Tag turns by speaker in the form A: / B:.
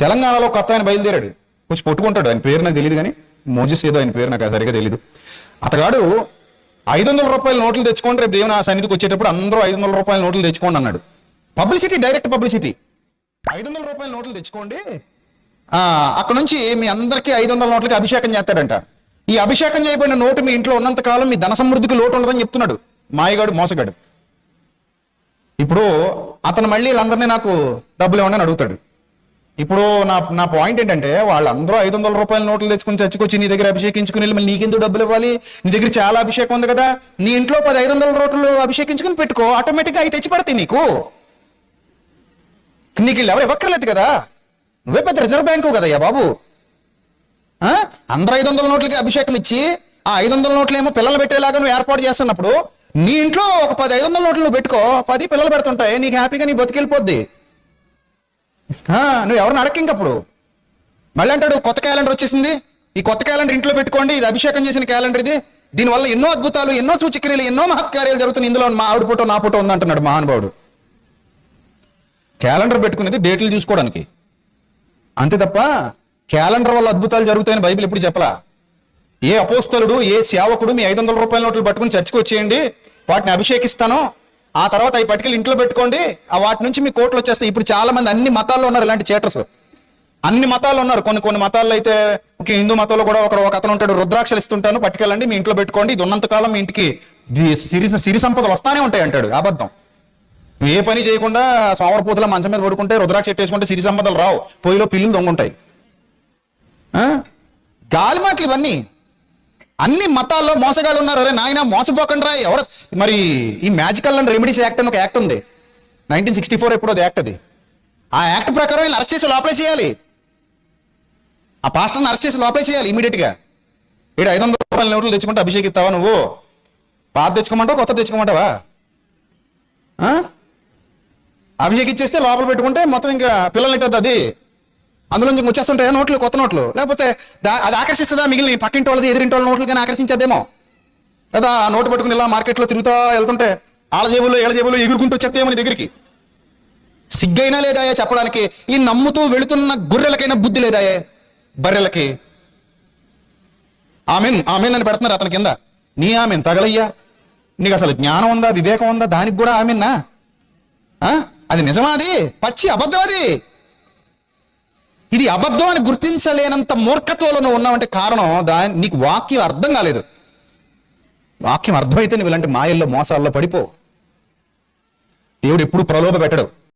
A: తెలంగాణలో కొత్త ఆయన బయలుదేరాడు. కొంచెం పట్టుకుంటాడు. ఆయన పేరు నాకు తెలియదు కానీ మోజెస్ ఏదో ఆయన పేరు నాకు సరిగా తెలియదు అతగాడు ఐదు వందల రూపాయల నోట్లు తెచ్చుకోండి రేపు దేవుని ఆ సన్నిధికి వచ్చేటప్పుడు అందరూ ఐదు వందల రూపాయల నోట్లు తెచ్చుకోండి అన్నాడు. Publicity direct publicity. ఐదు వందల రూపాయల నోట్లు తెచ్చుకోండి. అక్కడ నుంచి మీ అందరికీ ఐదు వందల నోట్లకి అభిషేకం చేస్తాడంట. ఈ అభిషేకం చేయబడిన నోటు మీ ఇంట్లో ఉన్నంత కాలం మీ ధన సమృద్ధికి లోటు ఉండదని చెప్తున్నాడు మాయగాడు మోసగాడు. ఇప్పుడు అతను మళ్ళీ వీళ్ళందరినీ నాకు డబ్బులు ఇవ్వండి అని అడుగుతాడు. ఇప్పుడు నా నా పాయింట్ ఏంటంటే వాళ్ళందరూ ఐదు వందల రూపాయల నోట్లు తెచ్చుకుని చచ్చుకొచ్చి నీ దగ్గర అభిషేకించుకుని వెళ్ళి మళ్ళీ నీకెందుకు డబ్బులు ఇవ్వాలి? నీ దగ్గర చాలా అభిషేకం ఉంది కదా. నీ ఇంట్లో పది ఐదు వందల నోట్లు అభిషేకించుకుని పెట్టుకో ఆటోమేటిక్గా అవి తెచ్చి పడతాయి నీకు. నీకు వీళ్ళు ఎవరు ఇవ్వక్కర్లేదు కదా. నువ్వే పెద్ద రిజర్వ్ బ్యాంకు కదయ్యా బాబు. అందరు ఐదు వందల నోట్లకి అభిషేకం ఇచ్చి ఆ ఐదు వందల నోట్లు ఏమో పిల్లలు పెట్టేలాగా నువ్వు ఏర్పాటు చేస్తున్నప్పుడు నీ ఇంట్లో ఒక పది ఐదు వందల నోట్లు నువ్వు పెట్టుకో పది పిల్లలు పెడుతుంటాయి నీకు హ్యాపీగా నీ బతికెళ్ళిపోద్ది నువ్వు ఎవరిని అడగ ఇంకప్పుడు మళ్ళీ అంటాడు కొత్త క్యాలెండర్ వచ్చేసింది. ఈ కొత్త క్యాలెండర్ ఇంట్లో పెట్టుకోండి ఇది అభిషేకం చేసిన క్యాలెండర్ ఇది. దీనివల్ల ఎన్నో అద్భుతాలు ఎన్నో సూచక్రియలు ఎన్నో మహత్కార్యాలు జరుగుతున్నాయి. ఇందులో మా ఆవిడ ఫోటో నా ఫోటో ఉంది అంటున్నాడు మహానుభావుడు. క్యాలెండర్ పెట్టుకునేది డేట్లు చూసుకోవడానికి. అంతే తప్ప క్యాలెండర్ వల్ల అద్భుతాలు జరుగుతాయని బైబిల్ ఎప్పుడు చెప్పలా? ఏ అపోస్తలుడు ఏ సేవకుడు మీ ఐదు వందల రూపాయల నోట్లు పట్టుకుని చర్చకు వచ్చేయండి వాటిని అభిషేకిస్తాను ఆ తర్వాత అవి పట్టుకెళ్ళి ఇంట్లో పెట్టుకోండి. ఆ వాటి నుంచి మీ కోట్లు వచ్చేస్తాయి. ఇప్పుడు చాలా మంది అన్ని మతాల్లో ఉన్నారు ఇలాంటి చేటర్స్. అన్ని మతాల్లో ఉన్నారు. కొన్ని కొన్ని మతాల్లో అయితే ఒక హిందూ మతంలో కూడా ఒక ఒక అతను ఉంటాడు రుద్రాక్షలు ఇస్తుంటాను. పట్టుకెళ్ళండి మీ ఇంట్లో పెట్టుకోండి. ఇది ఉన్నంతకాలం మీ ఇంటికి సిరి సిరి సంపదలు వస్తానే ఉంటాయి అంటాడు అబద్ధం. నువ్వు ఏ పని చేయకుండా సోమరపూతల మంచం మీద పడుకుంటే రుద్రాక్ష ఎట్టేసుకుంటే సిరి సంపదలు రావు. పొయ్యిలో పిల్లులు దొంగుంటాయి గాలి మాటలు ఇవన్నీ. అన్ని మతాల్లో మోసగాళ్ళు ఉన్నారు. అరే నాయన మోసపోకండి ఎవరు? మరి ఈ మ్యాజికల్ అండ్ రెమెడీస్ యాక్ట్ అని ఒక యాక్ట్ ఉంది. నైన్టీన్ సిక్స్టీ ఫోర్ ఎప్పుడో అది యాక్ట్ అది. ఆ యాక్ట్ ప్రకారం వీళ్ళు అరెస్ట్ చేసి లోపలే చేయాలి. ఆ పాస్టర్ని అరెస్ట్ చేసి లోపలే చేయాలి ఇమీడియట్గా. ఏడు ఐదు వందల రూపాయల నోట్లు తెచ్చుకుంటే అభిషేకిస్తావా నువ్వు? పాత తెచ్చుకోమంటావు కొత్త తెచ్చుకోమంటావా? ఆ? అభిషేకిచ్చేస్తే లోపల పెట్టుకుంటే మొత్తం ఇంకా పిల్లలు ఇట్టద్దు అది. అందులో నుంచి వచ్చేస్తుంటాయా నోట్లు కొత్త నోట్లు? లేకపోతే అది ఆకర్షిస్తుందా మిగిలిన పక్కింటి వాళ్ళది ఎదిరింటి వాళ్ళ నోట్లు కానీ ఆకర్షించేదేమో? లేదా ఆ నోటు పట్టుకుని ఇలా మార్కెట్లో తిరుగుతా వెళ్తుంటే ఆళ్ళ జేబుల్లో ఏళ్ళ జేబుల్లో ఎగురుకుంటూ చెప్తేమో నీ దగ్గరికి? సిగ్గైనా లేదాయే చెప్పడానికి? ఈ నమ్ముతూ వెళుతున్న గొర్రెలకైనా బుద్ధి లేదాయే బర్రెలకి. ఆమెన్ ఆమెన్ అని పెడుతున్నారు అతని కింద. నీ ఆమెన్ తగలయ్యా. నీకు అసలు జ్ఞానం ఉందా వివేకం ఉందా? దానికి కూడా ఆమెన్నా ఆ? అది నిజమా అది? పచ్చి అబద్ధం అది. ఇది అబద్ధం అని గుర్తించలేనంత మూర్ఖత్వంలో నువ్వు ఉన్నావంటే కారణం దాని నీకు వాక్యం అర్థం కాలేదు. వాక్యం అర్థమైతే నువ్వు ఇలాంటి మాయల్లో మోసాల్లో పడిపో. దేవుడు ఎప్పుడు ప్రలోభ పెట్టడు.